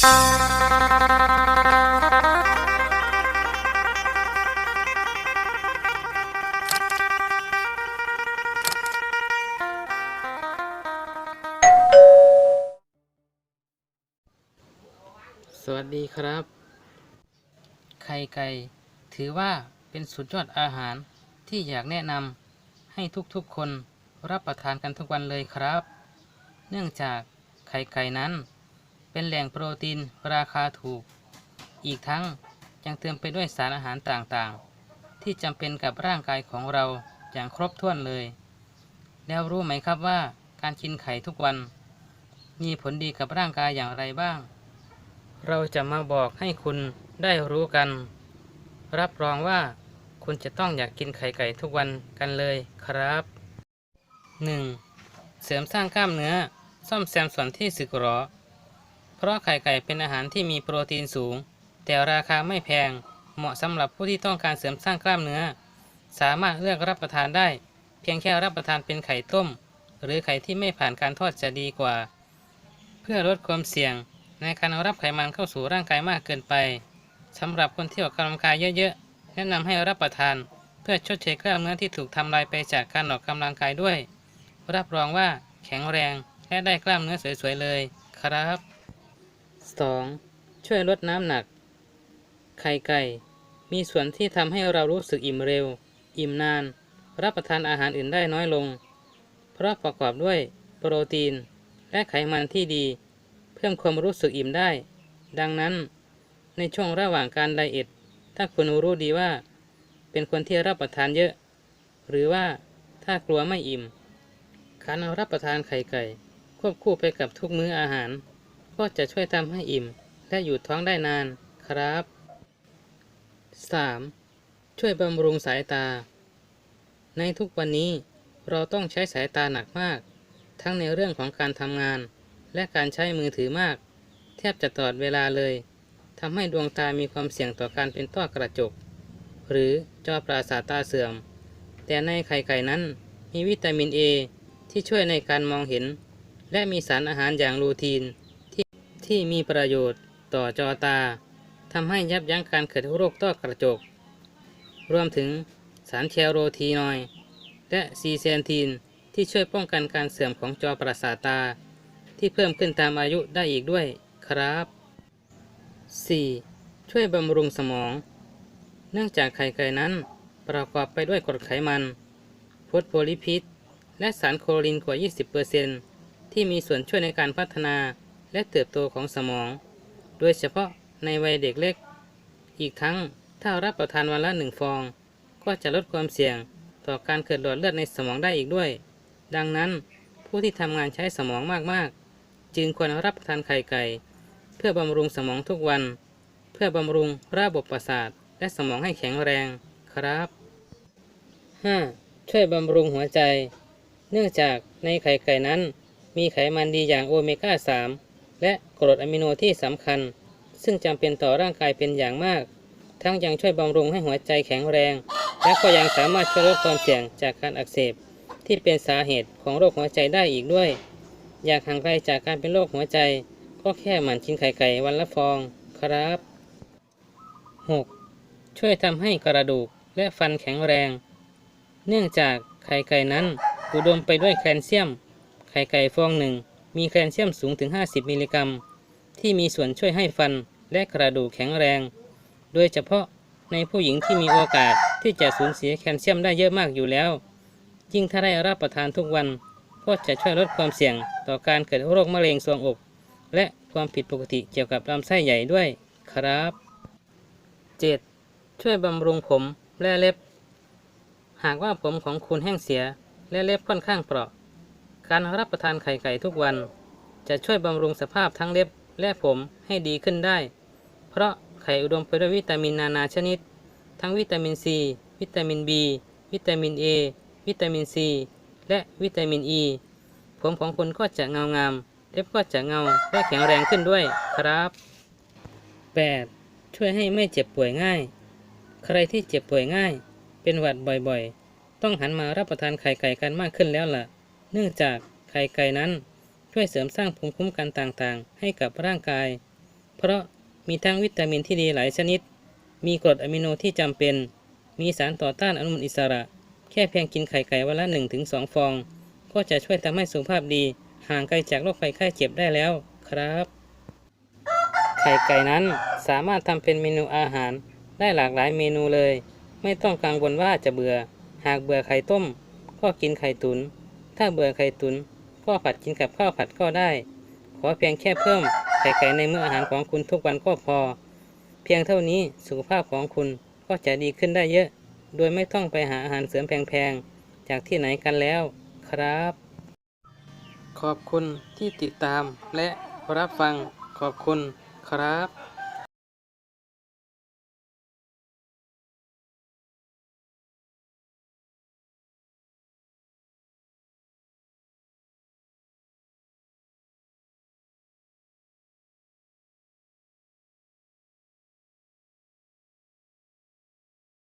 สวัสดีครับ ไข่ไก่ถือว่าเป็นสุดยอดอาหารที่อยากแนะนำให้ทุกๆคนรับประทานกันทุกวันเลยครับ เนื่องจากไข่ไก่นั้น เป็นแหล่งโปรตีนราคาถูก อีกทั้งยังเติมไปด้วยสารอาหารต่างๆ ที่จำเป็นกับร่างกายของเราอย่างครบถ้วนเลย แล้วรู้ไหมครับว่าการกินไข่ทุกวัน มีผลดีกับร่างกายอย่างไรบ้าง เราจะมาบอกให้คุณได้รู้กัน รับรองว่าคุณจะต้องอยากกินไข่ไก่ทุกวันกันเลยครับ 1. เสริมสร้างกล้ามเนื้อ ซ่อมแซมส่วนที่สึกหรอ เพราะไข่ไก่เป็นอาหารที่มีโปรตีนสูง แต่ราคาไม่แพง เหมาะสำหรับผู้ที่ต้องการเสริมสร้างกล้ามเนื้อ สามารถเลือกรับประทานได้ เพียงแค่รับประทานเป็นไข่ต้ม หรือไข่ที่ไม่ผ่านการทอดจะดีกว่า เพื่อลดความเสี่ยง ในการรับไขมันเข้าสู่ร่างกายมากเกินไปสำหรับคนที่ออกกำลังกายเยอะๆ แนะนำให้รับประทาน เพื่อชดเชยกล้ามเนื้อที่ถูกทำลายไปจากการออกกำลังกายด้วย รับรองว่าแข็งแรงและได้กล้ามเนื้อสวยๆเลยครับ 2. ช่วยลดน้ำหนัก ไข่ไก่ มีส่วนที่ทำให้เรารู้สึกอิ่มเร็ว อิ่มนาน รับประทานอาหารอื่นได้น้อยลง เพราะประกอบด้วยโปรตีน และไขมันที่ดี เพิ่มความรู้สึกอิ่มได้ ดังนั้น ในช่วงระหว่างการไดเอทถ้าคุณรู้ดีว่า เป็นคนที่รับประทานเยอะ หรือว่าถ้ากลัวไม่อิ่มการรับประทานไข่ไก่ ควบคู่ไปกับทุกมื้ออาหาร ก็จะช่วยทำให้อิ่ม และอยู่ท้องได้นานครับ 3. ช่วยบำรุงสายตา ในทุกวันนี้เราต้องใช้สายตาหนักมาก ทั้งในเรื่องของการทำงาน และการใช้มือถือมาก แทบจะตลอดเวลาเลยทำให้ดวงตามีความเสี่ยงต่อการเป็นต้อกระจก หรือจอประสาทตาเสื่อม แต่ในไข่ไก่นั้นมีวิตามินเอที่ช่วยในการมองเห็น และมีสารอาหารอย่างลูทีน ที่มีประโยชน์ต่อจอตาทำให้ยับยั้งการเกิดโรคต้อกระจก รวมถึงสารแคโรทีนอย และซีเซนทีนที่ช่วยป้องกันการเสื่อมของจอประสาทตา ที่เพิ่มขึ้นตามอายุได้อีกด้วยครับ 4. ช่วยบำรุงสมอง เนื่องจากไข่ไก่นั้นประกอบไปด้วยกรดไขมันโฟสโฟลิพิดและสารโคลินกว่า 20%ที่มีส่วนช่วยในการพัฒนา และเติบโตของสมอง โดยเฉพาะในวัยเด็กเล็ก อีกทั้งถ้ารับประทานวันละหนึ่งฟอง ก็จะลดความเสี่ยงต่อการเกิดหลอดเลือดในสมองได้อีกด้วย ดังนั้นผู้ที่ทำงานใช้สมองมากๆ จึงควรรับประทานไข่ไก่ เพื่อบำรุงสมองทุกวัน เพื่อบำรุงระบบประสาทและสมองให้แข็งแรงครับ 5. ช่วยบำรุงหัวใจ เนื่องจากในไข่ไก่นั้น มีไขมันดีอย่างโอเมก้า 3 และกรดอะมิโนที่สำคัญ ซึ่งจำเป็นต่อร่างกายเป็นอย่างมาก ทั้งยังช่วยบำรุงให้หัวใจแข็งแรง และก็ยังสามารถช่วยลดความเสี่ยงจากการอักเสบ ที่เป็นสาเหตุของโรคหัวใจได้อีกด้วย อยากห่างไกลจากการเป็นโรคหัวใจ ก็แค่หมั่นกินไข่ไก่วันละฟองครับ 6. ช่วยทำให้กระดูกและฟันแข็งแรง เนื่องจากไข่ไก่นั้นอุดมไปด้วยแคลเซียม ไข่ไก่ฟองหนึ่ง มีแคลเซียมสูงถึง 50 มิลลิกรัม ที่มีส่วนช่วยให้ฟันและกระดูกแข็งแรง โดยเฉพาะในผู้หญิงที่มีโอกาสที่จะสูญเสียแคลเซียมได้เยอะมากอยู่แล้ว ยิ่งถ้าได้รับประทานทุกวัน ก็จะช่วยลดความเสี่ยงต่อการเกิดโรคมะเร็งทรวงอก และความผิดปกติเกี่ยวกับลำไส้ใหญ่ด้วยครับ 7. ช่วยบำรุงผมและเล็บ หากว่าผมของคุณแห้งเสียและเล็บค่อนข้างเปราะ การรับประทานไข่ไก่ทุกวัน จะช่วยบำรุงสภาพทั้งเล็บและผมให้ดีขึ้นได้ เพราะไข่อุดมไปด้วยวิตามินนานาชนิด ทั้งวิตามินซี วิตามิน B วิตามิน A วิตามิน C และวิตามิน E ผมของคุณก็จะเงางาม เล็บก็จะเงาและแข็งแรงขึ้นด้วยครับ 8. ช่วยให้ไม่เจ็บป่วยง่าย ใครที่เจ็บป่วยง่าย เป็นหวัดบ่อยๆ ต้องหันมารับประทานไข่ไก่กันมากขึ้นแล้วล่ะ เนื่องจากไข่ไก่นั้นช่วยเสริมสร้างภูมิคุ้มกันต่างๆ ให้กับร่างกาย เพราะมีทั้งวิตามินที่ดีหลายชนิด มีกรดอะมิโนที่จำเป็น มีสารต่อต้านอนุมูลอิสระ แค่เพียงกินไข่ไก่วันละ 1-2 ฟอง ก็จะช่วยทำให้สุขภาพดี ห่างไกลจากโรคภัยไข้เจ็บได้แล้วครับ ไข่ไก่นั้นสามารถทำเป็นเมนูอาหารได้หลากหลายเมนูเลย ไม่ต้องกังวลว่าจะเบื่อ หากเบื่อไข่ต้ม ก็กินไข่ตุ๋น ถ้าเบื่อไข่ตุนก็ผัดกินกับข้าวผัดก็ได้ ขอเพียงแค่เพิ่มไข่ไก่ในมื้ออาหารของคุณทุกวันก็พอ เพียงเท่านี้สุขภาพของคุณก็จะดีขึ้นได้เยอะ โดยไม่ต้องไปหาอาหารเสริมแพงๆ จากที่ไหนกันแล้วครับ ขอบคุณที่ติดตามและรับฟังขอบคุณครับ